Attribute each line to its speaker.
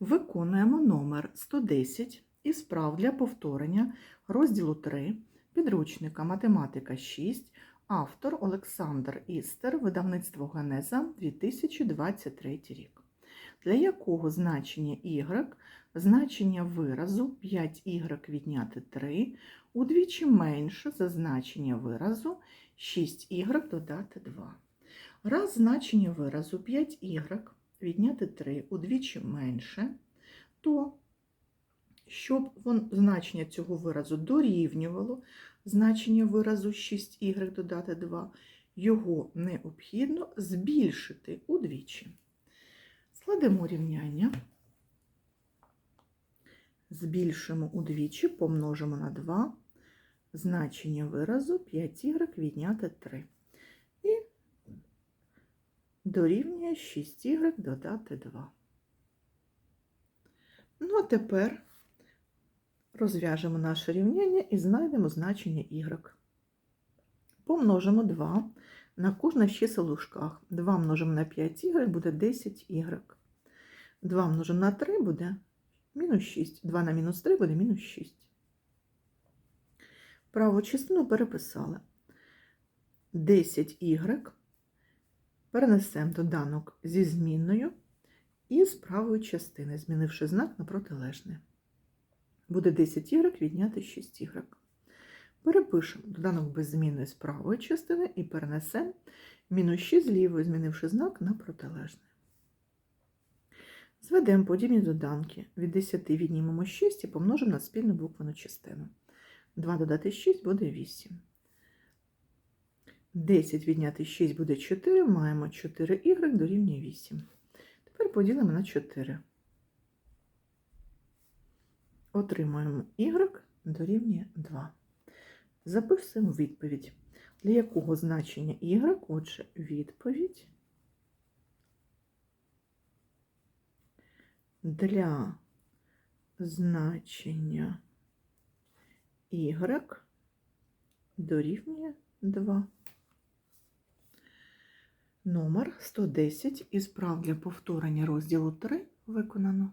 Speaker 1: Виконуємо номер 110 із справ для повторення розділу 3 підручника Математика 6, автор Олександр Істер, видавництво Генеза 2023 рік. Для якого значення y, значення виразу 5y відняти 3 удвічі менше за значення виразу 6y додати 2. Раз значення виразу 5y відняти 3 удвічі менше, то щоб значення цього виразу дорівнювало значення виразу 6y додати 2, його необхідно збільшити удвічі. Складемо рівняння. Збільшимо удвічі, помножимо на 2 значення виразу 5y відняти 3. І дорівнює 6y додати 2. Ну, а тепер розв'яжемо наше рівняння і знайдемо значення y. Помножимо 2 на кожне з чисел у дужках. 2 множимо на 5y буде 10y. 2 множимо на 3 буде мінус 6. 2 на мінус 3 буде мінус 6. Праву частину переписали. 10y перенесемо доданок зі змінною і з правої частини, змінивши знак на протилежне. Буде 10y відняти 6y. Перепишемо доданок без зміни з правої частини і перенесемо мінус 6 з лівої, змінивши знак на протилежне. Зведемо подібні доданки. Від 10 віднімемо 6 і помножимо на спільну буквену частину. 2 додати 6 буде 8. 10 відняти 6 буде 4, маємо 4y дорівнює 8. Тепер поділимо на 4. Отримуємо y дорівнює 2. Записуємо відповідь. Для якого значення y, отже, відповідь для значення y дорівнює 2. Номер 110 із прав для повторення розділу 3 виконано.